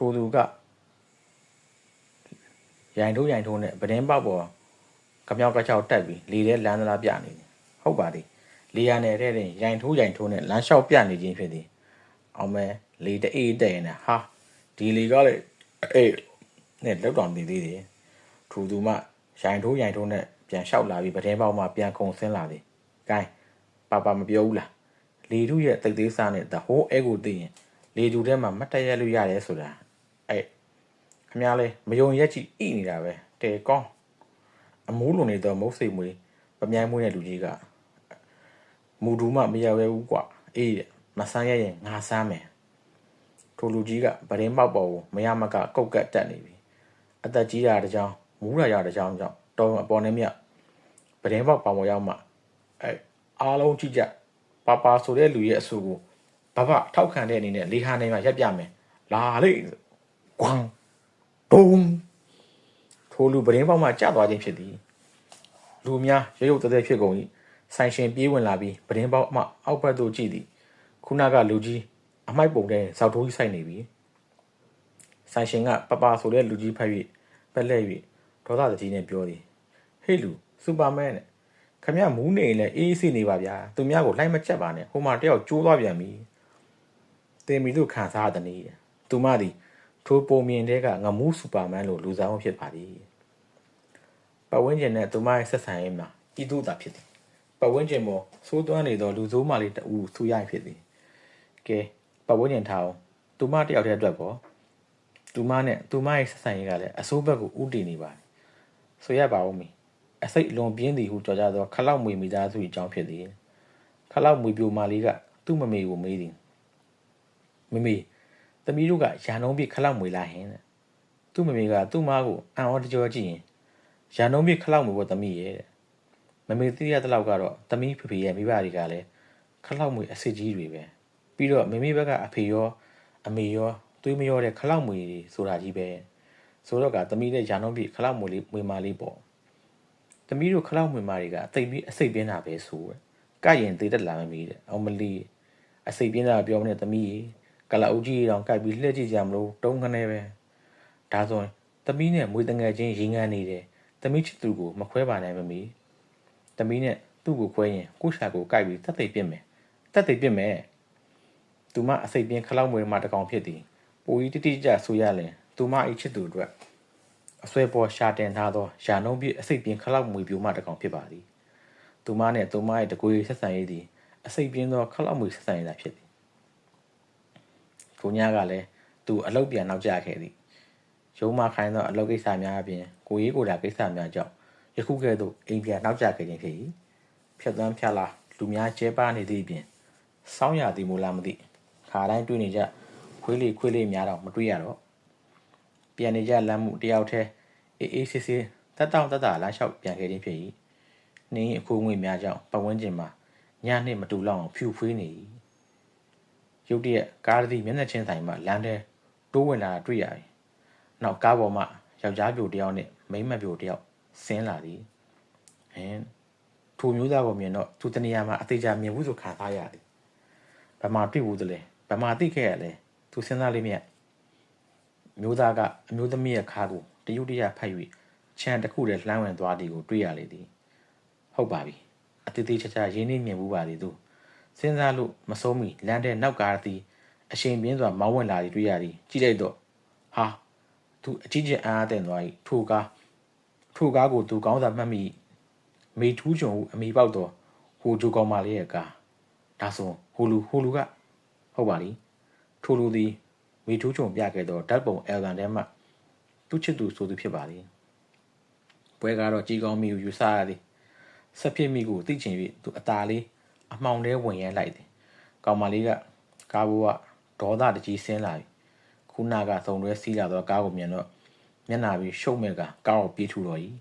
ထိုသူကရိုင်ထိုးရိုင်ထိုးနဲ့ပဒင်းပေါက်ပေါ်ကမြောက်ကချောက်တက်ပြီးလေထဲလမ်းသလားပြနေတယ်ဟုတ်ပါသည်လေရနယ်တဲ့တင်ရိုင်ထိုးရိုင်ထိုးနဲ့လမ်းလျှောက်ပြနေခြင်းဖြစ်သည်အောင်မဲလေတအေးတဲ့ရင်ဟာဒီလေကလေအေးနဲ့လောက်တော်နေသေးတယ်ထိုသူမှရိုင်ထိုးရိုင်ထိုးနဲ့ပြန်လျှောက်လာပြီးပဒင်းပေါက်မှပြန်ခုန်ဆင်းလာသည်ဂိုင်းပါပါမပြောဘူးလားလေထုရဲ့တိတ်သေးစားနဲ့တဟိုးအဲကိုသိရင်လေထုထဲမှာမတ်တက်ရလို့ရတယ်ဆိုတာ အဲ့ခမ ्या လဲမယုံရက်ကြည့်ဣနေတာပဲတဲကောင်းအမိုးလုံနေတော့မုတ်စိတ်မွေးပမြိုင်းမွေးတဲ့လူကြီးကမူဒူးမှမရပဲဘူးကွာအေးတဲ့မဆန်းရရင်ငါဆန်းမယ်ထိုလူကြီးကဗရင်ပေါက်ပေါ်ကိုမရမကကုတ်ကတ်တက်နေပြီအသက်ကြီးတာတကြောင်မူးရရတကြောင်ကြောင့်တော်အပေါ်နဲ့မြဗရင်ပေါက်ပေါင်ပေါ်ရောက်မှအဲအားလုံးကြည့်ကြပါပါဆိုတဲ့လူရဲ့အဆူကိုဘဘထောက်ခံတဲ့အနေနဲ့လေဟာနေမှာရက်ပြမယ်လာလေကွမ် ဘုံထိုလူပရင်းပေါက်မှကျသွားခြင်းဖြစ်သည်လူများရုပ်ရုပ်တဲတဲဖြစ်ကုန်၏ဆိုင်ရှင်ပြေးဝင်လာပြီးပရင်းပေါက်မှအောက်ဘက်သို့ကြည့်သည်ခုနကလူကြီးအမိုက်ပုံတဲ့ဇောက်ထိုးကြီးဆိုင်နေပြီဆိုင်ရှင်ကပပဆိုတဲ့လူကြီးဖက်၍ပက်လက်၍ဒေါသတကြီးနဲ့ပြောသည်ဟေးလူစူပါမန်နဲ့ခမရမူးနေရင်လည်းအေးအေးဆေးနေပါဗျာသူများကိုလိုက်မချက်ပါနဲ့ဟိုမှာတယောက်ကျိုးသွားပြန်ပြီတင်မီတို့ခံစားရသည်သူမသည် ထိုပုံမြင်တဲ့ကငမူးစူပါမန်လို့လူစားမဖြစ်ပါသည်ပတ်ဝန်းကျင်နဲ့သူမရဲ့ဆက်ဆံရေးမှာဤသို့သာဖြစ်သည်ပတ်ဝန်းကျင်ပေါ်သိုးသွမ်းနေသောလူဆိုးမလေးတူဆူရိုက်ဖြစ်သည်ကဲပတ်ဝန်းကျင်ထားအောင်သူမတယောက်တည်းအတွက်ပေါ့သူမနဲ့သူမရဲ့ဆက်ဆံရေးကလည်းအဆိုးဘက်ကိုဥတည်နေပါတယ်ဆိုရပါဦးမီအစိတ်အလွန်ပြင်းသည်ဟုကြော်ကြသောခလောက်မွေမိသားစု၏အကြောင်းဖြစ်သည်ခလောက်မွေပြိုမာလေးကသူ့မမေကိုမေးသည်မမေ သမီးတို့ကရန်နှုံးပြခလောက်မွေလာဟင်တဲ့သူ့မမေကသူ့မားကိုအံ့ဩတကြောကြည့်ရင်ရန်နှုံးပြခလောက်မွေဖို့သမီးရဲ့တဲ့မမေသိရတဲ့လောက်ကတော့သမီးဖေဖေရဲ့မိဘတွေကလည်းခလောက်မွေအစ်စ်ကြီးတွေပဲပြီးတော့မမေဘက်ကအဖေရော အမေရောသွေးမရောတဲ့ခလောက်မွေတွေဆိုတာကြီးပဲဆိုတော့ကသမီးတဲ့ရန်နှုံးပြခလောက်မွေလေးမွေမာလေးပေါ့သမီးတို့ခလောက်မွေမာတွေကအသိပြီးအစိတ်ပြင်းတာပဲဆိုတဲ့ကရင်သေးတက်လာမမီးတဲ့အောင်မလီအစိတ်ပြင်းတာပြောမနဲ့သမီးရေ ကလာအုပ်ကြီးတောင်ကြိုက်ပြီးလှည့်ကြည့်ကြမလို့တုံးခနဲပဲဒါဆိုရင်သမီးနဲ့မွေတငယ်ချင်းရင်ငန်းနေတယ်သမီးချစ်သူကိုမခွဲပါနဲ့မမီသမီးနဲ့သူ့ကိုခွဲရင်ကိုရှာကိုကြိုက်ပြီးတက်သိပ်ပြစ်မယ်တက်သိပ်ပြစ်မယ်သူမအစိတ်ပြင်းခလောက်မွေမှာတကောင်ဖြစ်သည်ပိုကြီးတိတိကျဆိုရလဲသူမအိချစ်သူအတွက်အဆွဲပေါ်ရှာတင်ထားသောယာနှုံးပြအစိတ်ပြင်းခလောက်မွေပြိုမှတကောင်ဖြစ်ပါသည်သူမနဲ့သူမရဲ့တကွေဆက်ဆံရေးသည်အစိတ်ပြင်းသောခလောက်မွေဆက်ဆံရေးသာဖြစ်သည် ကိုညကလည်းသူအလုပ်ပြန်နောက်ကျခဲ့သည်ရုံးမခိုင်းသောအလုပ်ကိစ္စများအပြင်ကိုရေးကိုယ်တာကိစ္စများကြောင့်ယခုကဲ့သို့အိမ်ပြန်နောက်ကျခဲ့ခြင်းဖြစ်၏ဖြတ်သန်းဖြတ်လာလူများကျဲပါနေသည့်အပြင်စောင်းရသည်မို့လားမသိခါတိုင်းတွေ့နေကြခွေးလေးခွေးလေးများတော့မတွေ့ရတော့ပြန်နေကြလမ်းမှုတယောက်တည်းအေးအေးဆေးဆေးတက်တောင့်တက်တာလမ်းလျှောက်ပြန်ခဲ့ခြင်းဖြစ်၏နင်းအခုငွေများကြောင့်ပတ်ဝန်းကျင်မှာညနှင့်မတူလောက်အောင်ဖြူဖွေးနေ၏ ရုတ်တရက်ကားတစ်စီးမျက်နှာချင်းဆိုင်မှာလမ်းထဲတိုးဝင်လာတာတွေ့ရပြီနောက်ကားပေါ်မှာယောက်ျားပြိုတယောက်နဲ့မိန်းမပြိုတယောက်ဆင်းလာသည်ဟင်ထိုမျိုးသားကိုမြင်တော့သူတနေရာမှာအသေးချာမြင်ဘူးဆိုခံစားရသည်ဘယ်မှာတွေ့ဘူးတလဲဘယ်မှာသိခဲ့ရလဲသူစဉ်းစားလေးမြတ်မျိုးသားကအမျိုးသမီးရဲ့ခါကိုတရုတ်တရဖတ်၍ခြံတစ်ခုတည်းလှမ်းဝင်သွားသည်ကိုတွေ့ရလေသည်ဟုတ်ပါပြီအသေးသေးချာချာရင်းနှီးမြင်ဘူးပါလေသူ စဉ်းစားလို့မဆုံးမီလမ်းထဲနောက်ကားသည်အချိန်ပြင်းစွာမောင်းဝင်လာသည်တွေ့ရသည်ကြည့်လိုက်တော့ဟာသူအကြီးကျယ်အားအသင့်သွား၏ထိုကားထိုကားကိုသူကောင်းစာမှတ်မိမေထူးချုံဟုအမိပေါက်တော့ဟိုဂျိုကောင်မလေးရဲ့ကားဒါဆိုဟိုလူဟိုလူကဟုတ်ပါလိထိုလူသည်မေထူးချုံပြခဲ့တော့ဓာတ်ပုံအယ်ဘန်ထဲမှသူ့ချစ်သူဆိုသူဖြစ်ပါသည်ပွဲကားတော့ကြီးကောင်းမိကိုယူဆရသည်ဆက်ဖြစ်မိကိုသိချင်၍သူအตาလေး အမှောင်ထဲဝင်ရဲလိုက်သည်ကောင်မလေးကကားဘိုးကဒေါသတကြီးဆင်းလာပြီခုနကသုံတွဲစီးလာတော့ကားကိုမြင်တော့မျက်နာပြီးရှုံမဲ့ကကားကိုပြေးထူတော့၏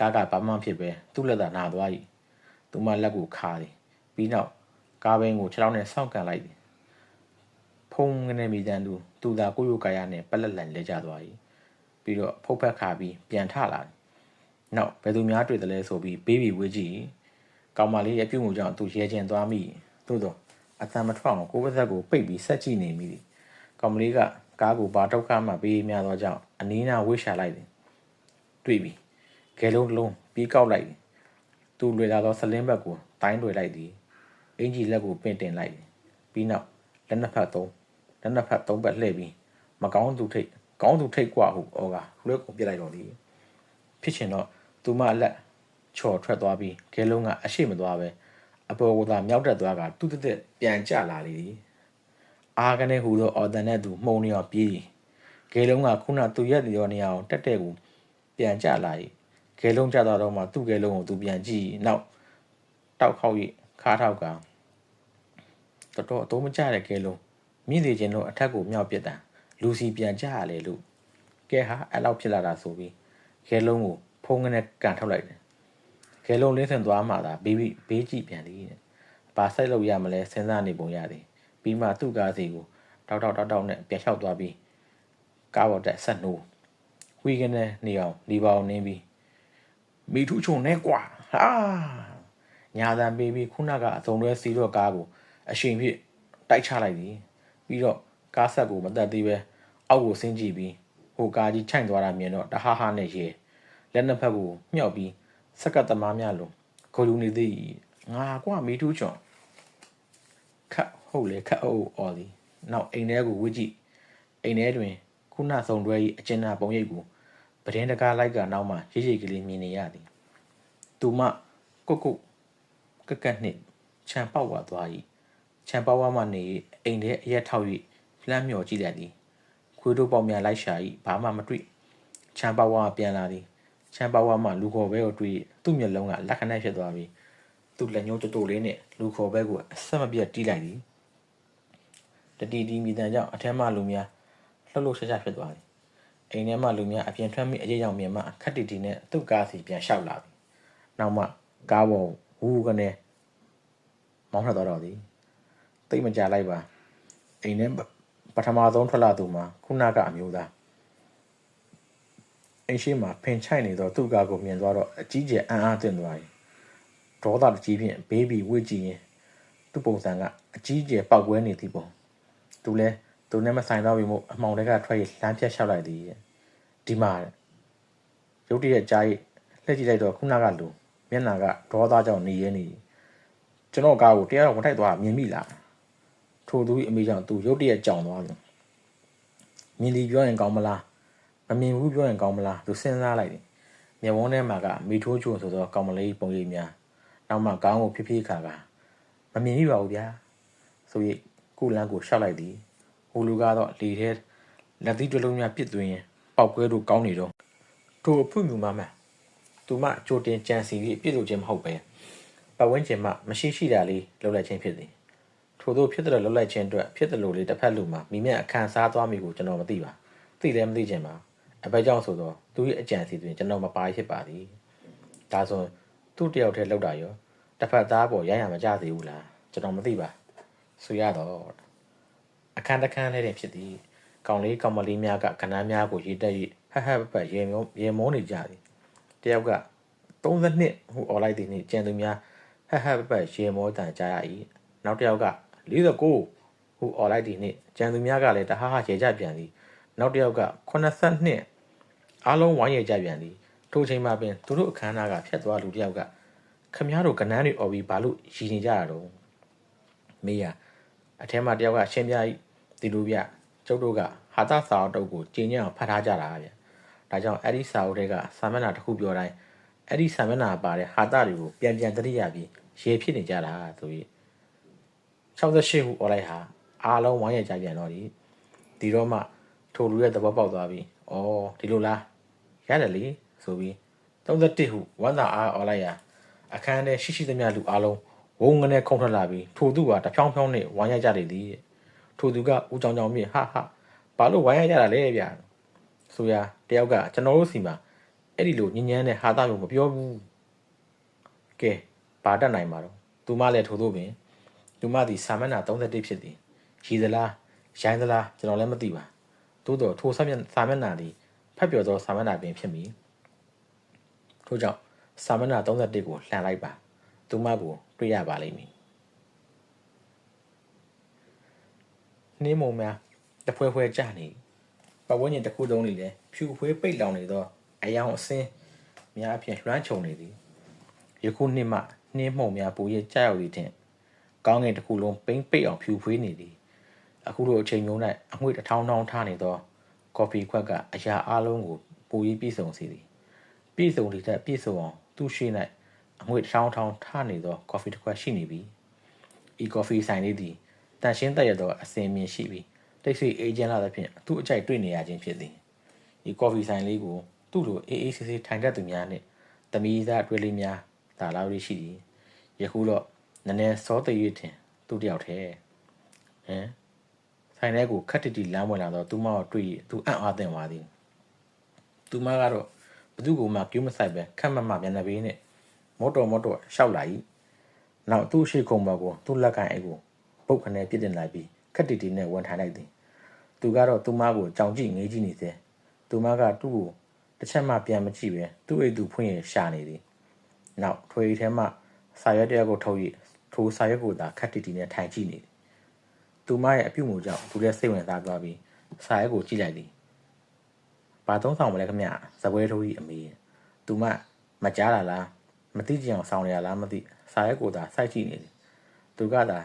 ကားကဘာမှဖြစ်ပဲသူ့လက်သာနာသွား၏သူမလက်ကိုခါသည်ပြီးနောက်ကားဘင်းကိုခြေထောက်နဲ့ဆောင့်ကန်လိုက်သည်ဖုံးကနေမိတန်သူသူသာကိုယိုကာယနဲ့ပလက်လန်လဲကျသွား၏ပြီးတော့ဖုတ်ဖက်ခါပြီးပြန်ထလာသည်နောက်ဘယ်သူများတွေ့တယ်လဲဆိုပြီးဘေးဘီဝေးကြည့် ကောင်မလေးရဲ့ပြုတ်မှုကြောင့်သူရဲကျင်သွားမိသို့တော့အတန်မထွက်အောင်ကိုယ်ပါးစပ်ကိုပိတ်ပြီးဆက်ကြည့်နေမိသည်ကောင်မလေးက ကားကိုဘာတောက်ကမှပေးများသောကြောင့်အနီးနားဝိရှာလိုက်သည်တွေ့ပြီဂဲလုံးတစ်လုံးပြီးကောက်လိုက်သည်သူလွေလာသောဆလင်းဘက်ကိုတိုင်းတွေလိုက်သည်အင်ကြီးလက်ကိုပင့်တင်လိုက်သည်ပြီးနောက်လက်နှစ်ဖက်သုံးလက်နှစ်ဖက်သုံးဘက်လှည့်ပြီးမကောင်းသူထိတ်ကောင်းသူထိတ်กว่าဟုဩကလွှဲကုန်ပြစ်လိုက်တော်သည်ဖြစ်ချင်တော့သူမအလက် ချော်ထွက်သွားပြီးဂဲလုံးကအရှိမသွားပဲအပေါ်ကသာမြောက်တက်သွားကသူ့တက်တက်ပြန်ကျလာလေသည်အာကနေဟူသောအော်တန်နဲ့သူမှုံနေအောင်ပြေးဂဲလုံးကခုနသူရက်ရောနေအောင်တက်တဲ့ကိုပြန်ကျလာ၏ဂဲလုံးကျသွားတော့မှသူ့ဂဲလုံးကိုသူပြန်ကြည့်နောက်တောက်ခေါက်၍ခါထောက်ကတော်တော်အတော့မကျတဲ့ဂဲလုံးမြင့်သေးခြင်းတို့အထက်ကိုမြောက်ပစ်တာလူစီပြန်ကျရလေလို့ကဲဟာအဲ့လောက်ဖြစ်လာတာဆိုပြီးဂဲလုံးကိုဖုံးကနေကန်ထုတ်လိုက်တယ် ဂဲလုံးလင်းဆင်သွားမှသာဘေးဘေးကြည့်ပြန်သည်တဲ့ဘာဆိုင်လို့ရမလဲစဉ်းစားနေပုံရသည်ပြီးမှသူ့ကားစီကိုတောက်တောက်တောက်တောက်နဲ့ပြန်လျှောက်သွားပြီးကားပေါ်တက်ဆက်နှိုးဝီကနေနေအောင်ဒီပါအောင်နင်းပြီးမိထူးချုံနဲ့ကွာဟာညာတန်ပေးပြီးခုနကအစုံတွဲစီတော့ကားကိုအရှိန်ဖြစ်တိုက်ချလိုက်သည်ပြီးတော့ကားဆက်ကိုမတက်သေးပဲအောက်ကိုဆင်းကြည့်ပြီးဟိုကားကြီးခြိုင်သွားတာမြင်တော့တဟဟနဲ့ရေလက်နှစ်ဖက်ကိုမြှောက်ပြီး စက်ကသမားများလုံးခေါ်ယူနေသည်ငါကွာမိထူးချုံခတ်ဟုတ်လေခတ်အုပ်အော်သည်နောက်အိမ်ထဲကိုဝစ်ကြည့်အိမ်ထဲတွင် ခုနဆောင်တွဲ၏အကျဉ်းနာပုံရိပ်ကိုပဒင်းတကားလိုက်ကနောက်မှရိပ်ရိပ်ကလေးမြင်နေရသည်သူမကုတ်ကုတ်ကက်ကက်နှင့်ခြံပေါက်ဝါသွား၏ခြံပေါက်ဝါမှနေအိမ်ထဲအရက်ထောက်၍လှမ်းမြော်ကြည့်လိုက်သည်ခွေးတို့ပေါက်များလိုက်ရှာ၏ဘာမှမတွေ့ခြံပေါက်ဝါပြန်လာသည် ခြံပေါက်ဝါမှလူခေါ်ဘဲကိုတွေ့သူ့မျက်လုံးကလက်ခဏဖြစ်သွားပြီးသူ့လက်ညှိုးတိုးတိုးလေးနဲ့လူခေါ်ဘဲကိုအဆက်မပြတ်တီးလိုက်သည်တတီတီမိတန်ကြောင့်အထက်မှလူများလှုပ်လှုပ်ရှားရှားဖြစ်သွားသည်အိမ်ထဲမှလူများအပြင်ထွက်မိအရေးကြောင့်မြင်မှခက်တီတီနဲ့သူ့ကားစီပြန်လျှောက်လာသည်နောက်မှကားပေါ်ဝူကနေမောင်းထွက်သွားတော့သည်တိတ်မကြလိုက်ပါအိမ်ထဲပထမဆုံးထွက်လာသူမှာခုနကအမျိုးသား အိမ်ရှိမှာဖင်ချိုက်နေတော့သူ့ကားကိုမြင်သွားတော့အကြီးကျယ်အံ့အားသင့်သွား၏ဒေါသတကြီးဖြင့်ဘေးဘီဝစ်ကြည့်ရင်သူ့ပုံစံကအကြီးကျယ်ပောက်ကွဲနေသည်ပုံသူလဲသူနဲ့မဆိုင်တော့ပြီမို့အမောင်တွေကထွက်ရလမ်းဖြတ်လျှောက်လိုက်သည်ဒီမှာရုတ်တရက်ကြားရလှည့်ကြည့်လိုက်တော့ခုနကလူမျက်နှာကဒေါသကြောင့်နေရနေကျွန်တော်ကားကိုတရားတော်ဝင်ထိုက်သွားမြင်မိလားထိုသူ၏အမေကြောင့်သူရုတ်တရက်ကြောင်သွားတယ်မြင်ဒီပြောရင်ကောင်းမလား မမြင်ဘူးပြောရင်ကောင်းမလားသူစဉ်းစားလိုက်တယ်မျက်ဝန်းထဲမှာကမိထိုးချုံဆိုသောကောင်မလေးပုံရိပ်များနောက်မှကောင်းကိုဖြည်းဖြည်းခါကမမြင်မိပါဘူးဗျာဆို၍ကုလန်းကိုရှောက်လိုက်သည်ဟိုလူကတော့လေထဲလက်သီးတစ်လုံးများပြစ်သွင်းရင်ပောက်ကွဲတို့ကောင်းနေတော့ထိုအဖွင့်မြူမမှသူမကြိုတင်ကြံစီပြီးပြစ်လို့ခြင်းမဟုတ်ပဲပတ်ဝန်းကျင်မှမရှိရှိတာလေးလှုပ်လိုက်ခြင်းဖြစ်သည်ထို့သောဖြစ်တဲ့လှုပ်လိုက်ခြင်းအတွက်ဖြစ်တယ်လို့လေတစ်ဖက်လူမှာမိမြအခန်းစားသွားမိကိုကျွန်တော်မသိပါသိလည်းမသိခြင်းပါ အဘက်ကြောင့်ဆိုတော့သူရဲ့အကြံစီတွင်ကျွန်တော်မပါဖြစ်ပါသည်ဒါဆိုသူ့တယောက်တည်းလှုပ်တာရောတစ်ဖက်သားပေါ်ရရမကြသေးဘူးလားကျွန်တော်မသိပါဆိုရတော့အခန်းတစ်ခန်းလေးတင်ဖြစ်သည်ကောင်လေးကောင်မလေးများကကဏ္ဍများကိုရေးတက်၍ဟဟပပရေမောရေမောနေကြသည်တယောက်က32ဟူអော်လိုက်သည်နှင့်ကျန်သူများဟဟပပရေမောတန်ကြရ၏နောက်တယောက်က49ဟူអော်လိုက်သည်နှင့်ကျန်သူများကလည်းတဟဟရေကြပြန်သည်နောက်တယောက်က82 အားလုံးဝိုင်းရကြပြန်သည်ထိုချိန်မှာပင်သူတို့အခမ်းအနားကဖြတ်သွားလူတယောက်ကခမည်းတော်ကနန်းတွေអော်ပြီးဘာလို့ရည်နေကြတာတော့မေးရအထဲမှာတယောက်ကရှင်းပြဒီလိုဗျကျုပ်တို့ကဟာသစာအုပ်တုပ်ကိုကျင်းညံအောင်ဖတ်ထားကြတာဗျဒါကြောင့်အဲ့ဒီစာအုပ်တွေကစာမျက်နှာတစ်ခုပြောတိုင်းအဲ့ဒီစာမျက်နှာပါတဲ့ဟာသတွေကိုပြန်ပြန်တတိယပြီးရေဖြစ်နေကြတာဆိုပြီး68ခုអော်လိုက်ဟာအားလုံးဝိုင်းရကြပြန်တော့ဒီဒီတော့မှထိုလူရဲ့သဘောပေါက်သွားပြီဩဒီလိုလား ရတယ်လေဆိုပြီး31ဟုဝမ်းသာအားអော်လိုက်ရာအခန်းထဲရှိရှိသမျှလူအားလုံးဝုန်းကနေခုန်ထွက်လာပြီးထိုသူကတဖြောင်းဖြောင်းနဲ့ဝိုင်းရကြတယ်လေထိုသူကဦးကြောင်ကြောင်မြင့်ဟာဟာဘာလို့ဝိုင်းရကြတာလဲဗျာဆိုရတယောက်ကကျွန်တော်တို့စီမှာအဲ့ဒီလိုညဉ့်ညမ်းတဲ့ဟာသားမျိုးမပြောဘူးကဲပါတတ်နိုင်မှာတော့သူမလည်းထို့သို့ပင်သူမသည်စာမျက်နှာ31ဖြစ်သည်ရည်သလားရိုင်းသလားကျွန်တော်လည်းမသိပါသို့တော့ထိုစာမျက်စာမျက်နှာသည် ဖတ်ပြောသောစာမျက်နှာပင်ဖြစ်မည်ထို့ကြောင့်စာမျက်နှာ31ကိုလှန်လိုက်ပါသူမကိုတွေ့ရပါလိမ့်မည်နှင်းမုံများတဖွဲဖွဲကြနေပတ်ဝန်းကျင်တစ်ခုလုံးနေလဲဖြူဖွေးပိတ်လောင်နေသောအယောင်အစင်းများအဖြစ်လွှမ်းခြုံနေသည်ယခုနှစ်မှနှင်းမှုန်များပူရဲ့ကြောက်ရောက်သည်ထင်ကောင်းကင်တစ်ခုလုံးပိမ့်ပိတ်အောင်ဖြူဖွေးနေသည်အခုလိုအချိန်မျိုး၌အငွေ့တစ်ထောင်းထောင်းထားနေသော ကော်ဖီခွက်ကအရာအလုံးကိုပူရေးပြည့်စုံစေသည်ပြည့်စုံသည့်ထက်ပြည့်စုံအောင်သူ့ရှိ၌အငွေ့တစ်ထောင်းထောင်းထားနေသောကော်ဖီတစ်ခွက်ရှိနေပြီဤကော်ဖီဆိုင်လေးသည်တန်ရှင်းတက်ရသောအစင်မြင်ရှိပြီးတိတ်ဆိတ်အေဂျင့်လာသဖြင့်သူ့အကြိုက်တွေ့နေရခြင်းဖြစ်သည်ဤကော်ဖီဆိုင်လေးကိုသူ့လိုအေးအေးဆေးဆေးထိုင်တတ်သူများနှင့်တမီးသားအတွဲလေးများဒါလာလေးရှိသည်ယခုတော့နည်းနည်းစောသိ၍ထင်သူတယောက်တည်းဟမ် ဆိုင်ထဲကိုခက်တတီလမ်းဝင်လာတော့သူမကိုတွေ့ရသူအံ့အားသင့်သွားသည်သူမကတော့ဘသူ့ကိုမှကျူးမဆိုင်ပဲခက်မမမျက်နှာပေးနဲ့မော်တော်မော်တော်ရှောက်လာ၏နောက်သူ့ရှိခုံပေါ်ကိုသူ့လက်ကန်အိတ်ကိုပုတ်ခနဲ့ပြစ်တင်လိုက်ပြီးခက်တီတီနဲ့ဝန်ထိုင်လိုက်သည်သူကတော့သူမကိုကြောင်ကြည့်ငေးကြည့်နေစေသူမကသူ့ကိုတစ်ချက်မှပြန်မကြည့်ပဲသူ့အိတ်သူဖွင့်ရရှာနေသည်နောက်ထွေးထဲမှစာရွက်တယောက်ကိုထုတ်၍ထိုစာရွက်ကိုသာခက်တီတီနဲ့ထိုင်ကြည့်နေသည် သူမရဲ့အပြုတ်မှုကြောင့်သူလည်းစိတ်ဝင်စားသွားပြီးစာရွက်ကိုကြည့်လိုက်သည်ဘာသုံးဆောင်မလဲခမဇပွဲထိုးကြီးအမေသူမမကြားလာလားမသိကြအောင်ဆောင်ရလားမသိစာရွက်ကိုသာစိုက်ကြည့်နေသည်သူကသာ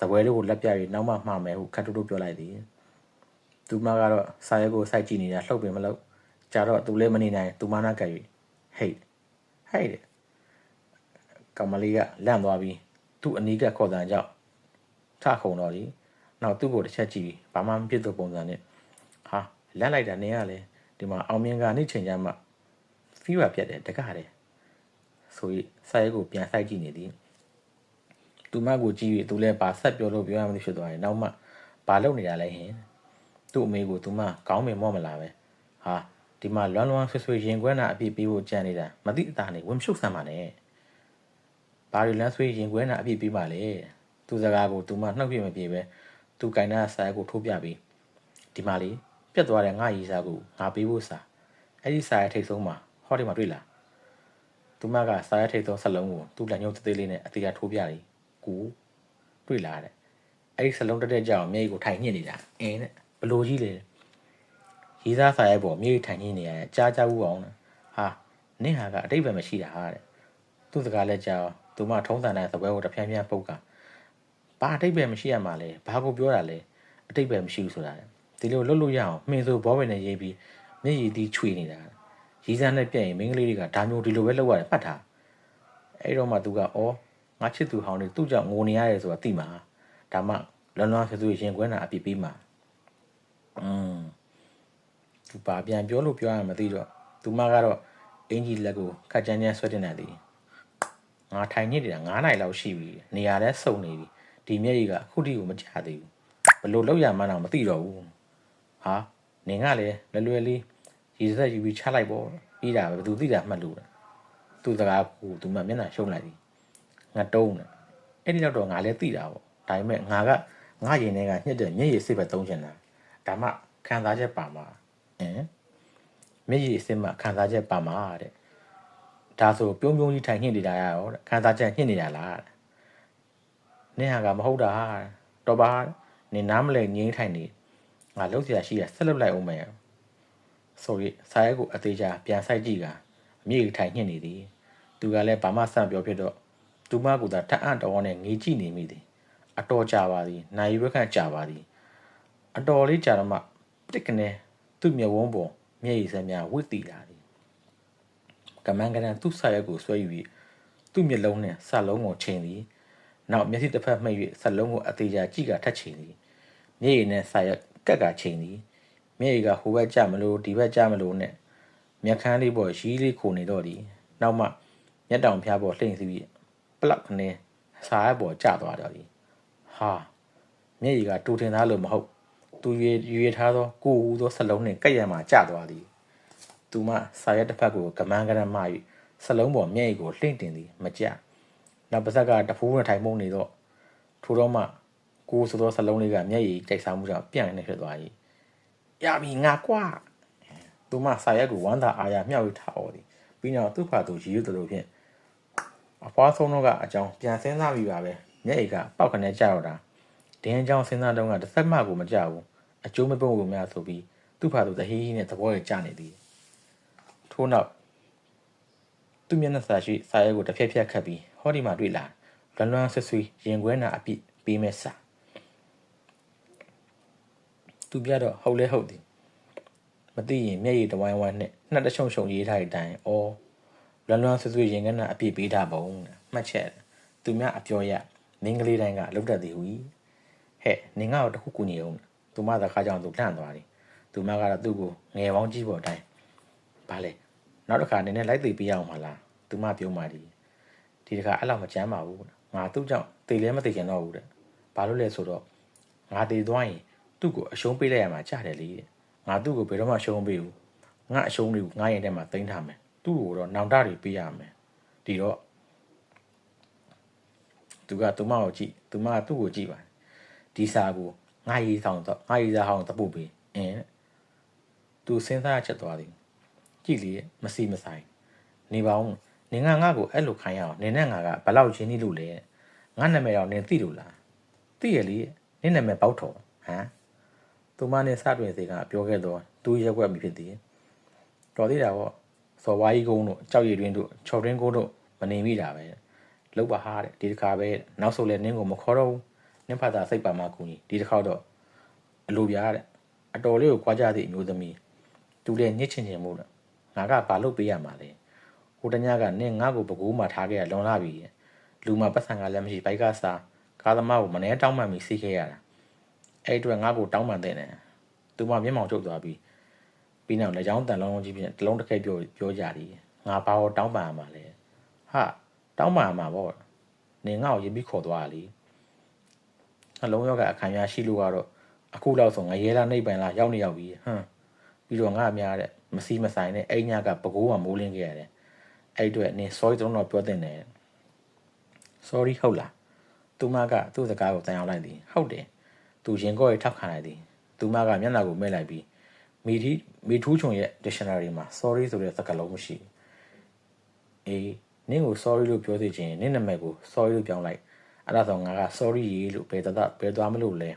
ဇပွဲလေးကိုလက်ပြပြီးနောက်မှမှားမယ်ဟုခက်တူတူပြောလိုက်သည်သူမကတော့စာရွက်ကိုစိုက်ကြည့်နေတာလှုပ်ပင်မလို့ကြာတော့သူလည်းမနေနိုင်သူမနာကပ်၍ဟိတ်ဟိတ်တဲ့ကောင်မလေးကလန့်သွားပြီးသူ့အနီးကခေါ်တန်ကြောင့်ထခုံတော့ဒီ နောက်သူ့ကိုတစ်ချက်ကြည့်ပြီးဘာမှမဖြစ်တဲ့ပုံစံနဲ့ဟာလန့်လိုက်တာနင်းကလည်းဒီမှာအောင်မြင်ကနေ့ချိန်ကျမှဖီးဝါပြတ်တယ်တကားတယ်ဆိုပြီးစာရဲကိုပြန်ဆိုင်ကြည့်နေသည်သူမကိုကြည့်၍သူလည်းဘာဆက်ပြောလို့ပြောရမလို့ဖြစ်သွားရင်နောက်မှဘာလုပ်နေရလဲဟင်သူ့အမေကိုသူမကောင်းမင်မော့မလာပဲဟာဒီမှာလွမ်းလွမ်းဆွဆွရင်ခွဲနာအပြည့်ပေးဖို့ကြံနေတာမသိအတာနေဝင်ရှုပ်ဆမ်းပါနဲ့ဘာတွေလမ်းဆွေးရင်ခွဲနာအပြည့်ပေးပါလေသူစကားကိုသူမနှုတ်ပြမပြေပဲ သူကင်နာဆိုင်ကိုထိုးပြပြီးဒီမှာလေပြတ်သွားတဲ့ငါရီစားကိုငါပေးဖို့စာအဲ့ဒီစာရဲ့ထိတ်ဆုံးမှာဟောဒီမှာတွေ့လားသူမကစာရဲ့ထိတ်ဆုံးစလုံးကိုသူ့လက်ညှိုးသေးသေးလေးနဲ့အသေးအထိုးပြတယ်ကိုတွေ့လားတဲ့အဲ့ဒီစလုံးတက်တက်ကြောင်မျက်ရည်ကိုထိုင်ညှစ်နေတာအင်းတဲ့ဘလို့ကြီးလေရေးစားစာရိုက်ပေါ်မြေထိုင်နေနေရတဲ့ကြားကြားဘူးအောင်လားဟာနင့်ဟာကအတိတ်ပဲမရှိတာဟာတဲ့သူ့စကားလက်ကြောင်သူမထုံးစံတဲ့သပွဲကိုတဖြန်းဖြန်းပုတ်က ဘာအတိတ်ပဲမရှိရမှာလဲဘာကိုပြောတာလဲအတိတ်ပဲမရှိဘူးဆိုတာတဲ့ဒီလိုလွတ်လွတ်ရအောင်မှင်ဆိုဘောပင်နဲ့ရေးပြီးမျက်ရည်တီးချွေနေတာရီးစားနဲ့ပြက်ရင်မိန်းကလေးတွေကဒါမျိုးဒီလိုပဲလုပ်ရတယ်မှတ်ထားအဲ့တော့မှသူကဩငါချစ်သူဟောင်းတွေသူ့ကြောင့်ငိုနေရတယ်ဆိုတာသိမှာဒါမှလွန်လွန်ဆွဆွရင်ခွဲတာအပြစ်ပေးမှာอืมသူပါပြန်ပြောလို့ပြောရမှာမသိတော့သူမကတော့အင်ကြီးလက်ကိုခက်ကြမ်းကြမ်းဆွဲတင်နေသည်ငါထိုင်ညစ်နေတာ9နိုင်လောက်ရှိပြီနေရာလဲစုံနေပြီ ဒီမျက်ရည်ကအခုထိကိုမကြသေးဘူးဘလို့လောက်ရမှန်းတော့မသိတော့ဘူးဟာနင်ကလည်းလွယ်လွယ်လေးရေစက်ယူပြီးချလိုက်ပေါ့ပြီးတာပဲဘသူသိတာမှတ်လို့သူစကားကိုသူမှမျက်နှာရှုံးလိုက်သည်ငါတုံးတယ်အဲ့ဒီတော့တော့ငါလည်းသိတာပေါ့ဒါပေမဲ့ငါကငါရင်ထဲကညှစ်တဲ့မျက်ရည်စစ်ပဲသုံးချင်တာဒါမှခံစားချက်ပါမှာဟင်မျက်ရည်စစ်မှခံစားချက်ပါမှာတဲ့ဒါဆိုပြုံးပြုံးကြီးထိုင်ညှစ်နေတာရရောခံစားချက်ညှစ်နေတာလား နင်ဟာကမဟုတ်တာတော့ပါနင်နားမလဲငင်းထိုင်နေငါလုံးစရာရှိရဆက်လုပ်လိုက်အောင်မယ်ဆိုရဆာရဲကိုအသေးချာပြန်ဆိုင်ကြည့်ကအမြေထိုင်ညှစ်နေသည်သူကလည်းဘာမှစပြောဖြစ်တော့သူမကသာထအံ့တော်နဲ့ငေးကြည့်နေမိသည်အတော်ကြာပါသည်နိုင်ရွက်ခန့်ကြာပါသည်အတော်လေးကြာတော့မှတစ်ကနေသူ့မျက်ဝန်းပေါ်မျက်ရည်စမ်းများဝစ်တည်လာသည်ကမန်ကရန်သူ့ဆာရက်ကိုဆွဲယူပြီးသူ့မျက်လုံးနဲ့ဆလုံးကိုချိန်သည် နောက်မျက်စိတစ်ဖက်မှိတ်၍ဆလုံးကိုအသေးချာကြည့်ကထက်ချိန်သည်မျက်ရည်နဲ့ဆာရက်ကက်ကချိန်သည်မျက်ရည်ကဟိုဘက်ကြမလို့ဒီဘက်ကြမလို့နဲ့မျက်ခမ်းလေးပေါ်ရီးလေးခိုနေတော့သည်နောက်မှမျက်တောင်ဖျားပေါ်လှိမ့်စီပြီးပလောက်ခနဲ့ဆာရက်ပေါ်ကျသွားတော့သည်ဟာမျက်ရည်ကတူထင်သားလို့မဟုတ်သူရွေရွေထားသောကိုဦးသောဆလုံးနှင့်ကက်ရံမှာကျသွားသည်သူမဆာရက်တစ်ဖက်ကိုကမန်းကရမ၍ဆလုံးပေါ်မျက်ရည်ကိုလှိမ့်တင်သည်မကြ နောက်ပါဇက်ကတဖူးနဲ့ထိုင်မုံနေတော့ထိုတော့မှကိုဆိုသောဆလုံးလေးကမျက်ရည်ကြိုက်စားမှုကြောင့်ပြန့်နေဖြစ်သွား၏ရပြီငါကွာသူမဆာရက်ကိုဝမ်းသာအားရမျှဝေထားတော်သည်ပြီးနောက်သူ့ဖာသူရည်ရွယ်သလိုဖြင့်အဖွားဆုံးတော့ကအကြောင်းပြန်စင်းစားပြီးပါပဲမျက်ရည်ကပောက်ခနဲ့ကြောက်တာဒင်းအကြောင်းစဉ်းစားတော့ကတစ်ဆက်မှကိုမကြောက်ဘူးအကျိုးမပုတ်ဘူးများဆိုပြီးသူသူ့ဖာသူတဟီးဟီးနဲ့သဘောရကျနေသည်ထို့နောက်သူ့မျက်နှာစာရှိစာရဲကိုတစ်ဖက်ဖက်ခတ်ပြီး ဟောဒီမှာတွေ့လာလွမ်းလွမ်းဆွဆွီရင်ခွဲနာအပြစ်ပေးမဲ့စာသူပြတော့ဟုတ်လဲဟုတ်သည်မသိရင်မျက်ရည်တဝိုင်းဝိုင်းနဲ့နှက်တချုံချုံရေးထားတဲ့အတိုင်းဩလွမ်းလွမ်းဆွဆွီရင်ခွဲနာအပြစ်ပေးတာပုံမှတ်ချက်သူများအပြောရမင်းကလေးတိုင်းကလုတ်တတ်သည်ဟူ၏ဟဲ့နင်ငါ့ကိုတခုကူညီအောင်သူမသာခါကြောင့်သူလှန့်သွားတယ်သူမကတော့သူ့ကိုငယ်ပေါင်းကြီးပေါ်တိုင်းဘာလဲနောက်တစ်ခါနင်းနဲ့လိုက်သိပေးအောင်မလားသူမပြောမှဒီ ဒီတစ်ခါအဲ့လောက်မကြမ်းပါဘူးငါသူ့ကြောင့်တေလဲမသိချင်တော့ဘူးတဲ့ဘာလို့လဲဆိုတော့ငါတေသွားရင်သူ့ကိုအရှုံးပေးလိုက်ရမှာကြားတယ်လေတဲ့ငါသူ့ကိုဘယ်တော့မှရှုံးမပေးဘူးငါအရှုံးတွေကိုငါရင်ထဲမှာတင်ထားမယ်သူ့ကိုတော့နောင်တတွေပေးရမယ်ဒီတော့သူကသူမကိုကြည့်သူမကသူ့ကိုကြည့်ပါဒီစာကိုငါရေးဆောင်တော့ငါရေးစားဟောင်းတပုတ်ပေးအင်းသူစဉ်းစားချက်သွားသည်ကြည့်လေမစီမဆိုင်နေပါဦး နင်ကငါ့ကိုအဲ့လိုခိုင်းရအောင်နင်နဲ့ငါကဘလောက်ချင်းနေလို့လဲငါနာမည်တော့နင်သိလို့လားသိရလေနင်နာမည်ပေါက်တော်ဟမ်သူမနဲ့စတွင်စေကပြောခဲ့တော့သူရက်ွက်မိဖြစ်သည်တော်သေးတာပေါ့စော်ဝါးကြီးကုန်းတို့ကြောက်ရည်တွင်တို့ချော်တွင်ကုန်းတို့မနေမိတာပဲလောက်ပါဟာတဲ့ဒီတစ်ခါပဲနောက်ဆိုလဲနင်းကိုမခေါ်တော့ဘူးနင်းဖတ်တာစိတ်ပါမှကူညီဒီတစ်ခေါက်တော့အလိုပြားတဲ့အတော်လေးကိုကြွားကြသည့်အမျိုးသမီးသူလည်းညစ်ချင်ချင်မို့လားငါကဘာလုပ်ပေးရမှာလဲဟို တညကနင်းငါ့ကိုပကူးမှထားခဲ့ရလွန်လာပြီလူမှပတ်စံကလည်းမရှိဘိုက်ကစားကားသမားကိုမနှဲတောင်းမှမိစီးခဲ့ရတာအဲ့အတွက်ငါ့ကိုတောင်းပန်တဲ့နဲ့သူမှမျက်မှောင်ချုပ်သွားပြီးပြီးနောက်လက်ချောင်းတန်လုံးလုံးကြီးပြင်တလုံးတစ်ခဲပြောပြောကြတယ်ငါဘာကိုတောင်းပန်ရမှာလဲဟာတောင်းပန်ရမှာပေါ့နင်ငါ့ကိုရင်ပြီးခေါ်သွားတာလေနှလုံးရောဂါအခမ်းရရှိလို့ကတော့အခုလောက်ဆိုငရဲလားနှိပ်ပန်လားရောက်နေရောက်ပြီဟမ်ပြီးတော့ငါအများတဲ့မစီမဆိုင်နဲ့အိညကပကိုးကမိုးလင်းခဲ့ရတယ် အဲ့အတွက်နင် sorry တုံးတော့ပြောတင်တယ် sorry ဟုတ်လားသူမကသူ့စကားကိုတန်အောင်လိုက်သည်ဟုတ်တယ်သူရင်ကော့ရထောက်ခံလိုက်သည်သူမကမျက်နှာကိုမဲလိုက်ပြီးမိထီမိထူးချုံရဲ့ dictionary မှာ sorry ဆိုတဲ့စကားလုံးမရှိအေးနင့်ကို sorry လို့ပြောသိချင်နင့်နာမည်ကို sorry လို့ပြောင်းလိုက်အဲ့ဒါဆိုငါက sorry ရေလို့ဘယ်တဘယ်သွားမလို့လဲဩ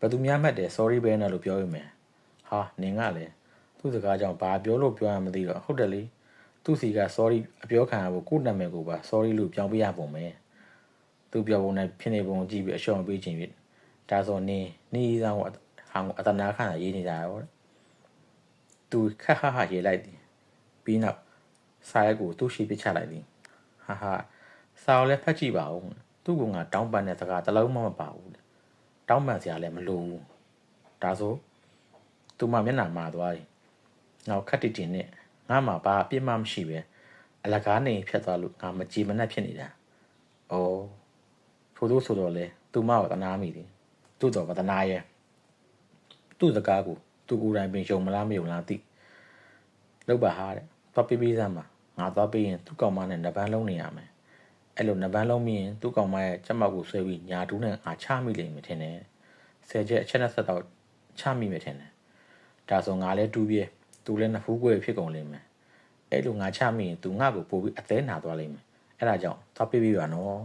ဘယ်သူများမှတ်တယ် sorry ပဲနဲ့လို့ပြောရမယ်ဟာနင်ကလည်းသူ့စကားကြောင့်ဘာပြောလို့ပြောရမသိတော့ဟုတ်တယ်လေ သူ့စီက sorry အပြောခံရဖို့ကိုယ့်နာမည်ကိုပါ sorry လို့ပြောင်းပေးရပုံပဲသူပြောပုံနဲ့ဖြစ်နေပုံကြည့်ပြီးအရှော့ပေးခြင်းဖြစ်ဒါဆိုနင်းနေဆောင်ဟာအတနာခါရေးနေတာရောသူခက်ခါခါရေးလိုက်သည်ပြီးနောက်စာရက်ကိုသူ့ရှိပစ်ချလိုက်သည်ဟာဟာစာကိုလည်းဖတ်ကြည့်ပါဦးသူ့ကငါတောင်းပန်တဲ့စကားတလုံးမှမပါဘူးတောင်းပန်စရာလည်းမလိုဘူးဒါဆိုသူမမျက်နှာမာသွားတယ်နောက်ခက်တိတင်နဲ့ ငါမှဘာအပြစ်မှမရှိပဲအလကားနေဖြတ်သွားလို့ငါမကြည်မနှက်ဖြစ်နေတာ။အော်ထို့သောဆိုတော့လေသူမကိုတနာမိတယ်။သူ့တော်ကတနာရဲ့သူ့စကားကိုသူကိုယ်တိုင်ပင်ယုံမလားမယုံလားသိ။လောက်ပါဟာတဲ့။သွားပေးပေးစမ်းပါ။ငါသွားပေးရင်သူ့ကောင်မနဲ့နပန်းလုံးနေရမယ်။အဲ့လိုနပန်းလုံးမိရင်သူ့ကောင်မရဲ့ကြက်မောက်ကိုဆွဲပြီးညာတူးနဲ့ငါချမိလိမ့်မယ်ထင်တယ်။ဆယ်ချက်အချက်နဲ့ဆက်တော့ချမိမယ်ထင်တယ်။ဒါဆိုငါလည်းတူးပြဲ သူလည်းနှစ်ဖူးကွဲဖြစ်ကုန်လိမ့်မယ်အဲ့လိုငါချမိရင်သူငါ့ကိုပို့ပြီးအသေးနာသွားလိမ့်မယ်အဲ့ဒါကြောင့်သွားပြပြပါနော်